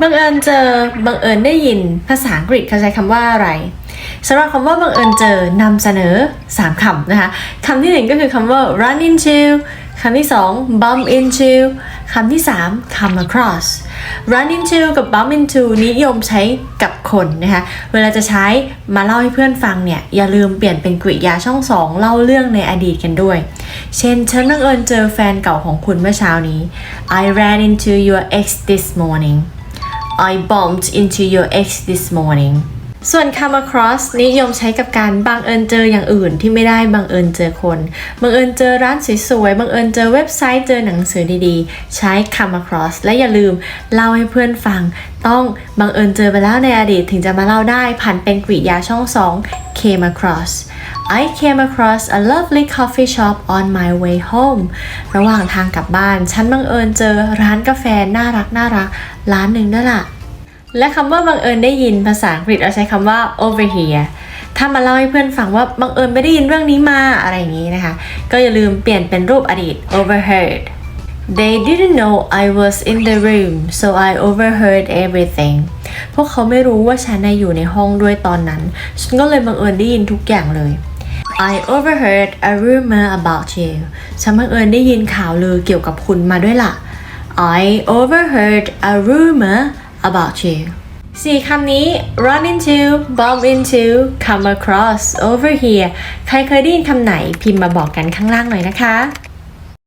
บังเอิญเจอ บังเอิญได้ยิน ภาษาอังกฤษเขาใช้คำว่าอะไรสำหรับคำว่าบังเอิญเจอนำเสนอ 3คำนะคะคำที่หนึ่งก็คือคำว่า run into คำที่สอง bump into คำที่สาม come across run into กับ bump into นิยมใช้กับคนนะคะ เวลาจะใช้มาเล่าให้เพื่อนฟังเนี่ย อย่าลืมเปลี่ยนเป็นกริยาช่องสองเล่าเรื่องในอดีตกันด้วย เช่น ฉันบังเอิญเจอแฟนเก่าของคุณเมื่อเช้านี้ I ran into your ex this morning I bumped into your ex this morning ส่วน come across นิยมใช้กับการบังเอิญเจออย่างอื่นที่ไม่ได้บังเอิญเจอคน บังเอิญเจอร้านสวยๆ บังเอิญเจอเว็บไซต์เจอหนังสือดีๆ ใช้ come across และอย่าลืมเล่าให้เพื่อนฟัง ต้องบังเอิญเจอไปแล้วในอดีตถึงจะมาเล่าได้ผ่านเป็นกริยาช่องสอง came across I came across a lovely coffee shop on my way home ระหว่างทางกลับบ้าน ฉันบังเอิญเจอร้านกาแฟน่ารักน่ารักร้านหนึ่งด้วยล่ะ และคำว่าบังเอิญได้ยินภาษาอังกฤษเราใช้คำว่า overhear ถ้ามาเล่าให้เพื่อนฟังว่าบังเอิญไม่ได้ยินเรื่องนี้มาอะไรอย่างนี้นะคะ ก็อย่าลืมเปลี่ยนเป็นรูปอดีต overheard They didn't know I was in the room so I overheard everything พวกเขาไม่รู้ว่าฉันน่ะอยู่ในห้องด้วยตอนนั้น ฉันก็เลยบังเอิญได้ยินทุกอย่างเลย I overheard a rumor about you ฉันบังเอิญได้ยินข่าวลือเกี่ยวกับคุณมาด้วยล่ะ I overheard a rumor about you สี่คำนี้ run into bump into come across over here ใครเคยได้ยินคำไหนพิมพ์มาบอกกันข้างล่างหน่อยนะคะ